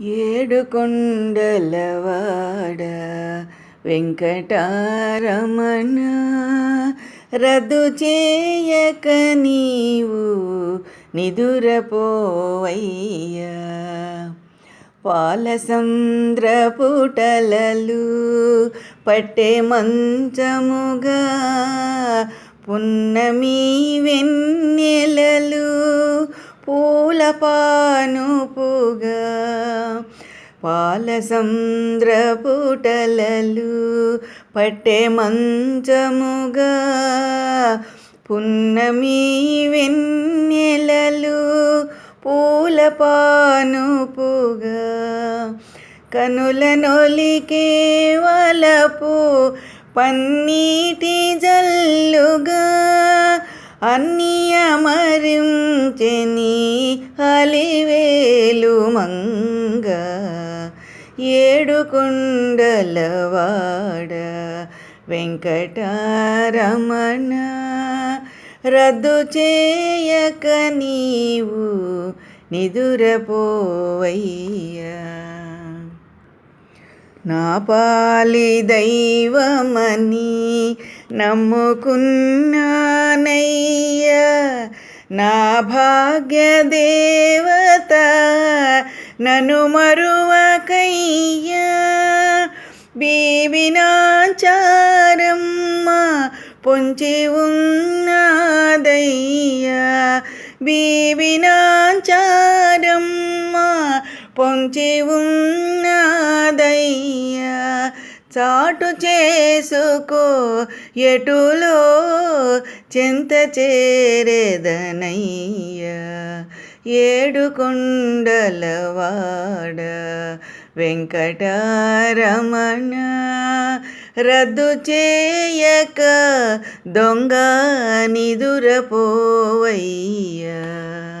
ఏడు కొండలవాడ వెంకటారమణ రద్దు చేయక నీవు నిదురపోవయ్యా. పాలసంద్ర పుటలలు పట్టే మంచముగా పున్నమి వెన్నెలలు పూల పానుపుగా పాలసంద్ర పుటలలు పట్టే మంచముగా పున్నమి వెన్నెలలు పూల పానుపుగా కనుల నొలికే వలపు పన్నీటి జల్లుగా అన్నీ అమరించెని అలివేలు మంగ ఏడు కొండలవాడ వెంకటారమణ రద్దు చేయక నీవు నిదురపోవయ్యా. నా పాలి దైవమని నమ్ముకున్నానయ్యా నా భాగ్య దేవత నను మరువకయ్యా బీబినాచారమ్మ పొంచి ఉన్నదయ్యా. బీబినాచారమ్మ పొంచి ఉన్నదయ్యా. చాటు చేసుకో ఎటులో చెంత చేరేదనయ్యా? ఏడు కొండలవాడ వెంకటారమణ రద్దు చేయక దొంగ నిదురపోవయ్యా.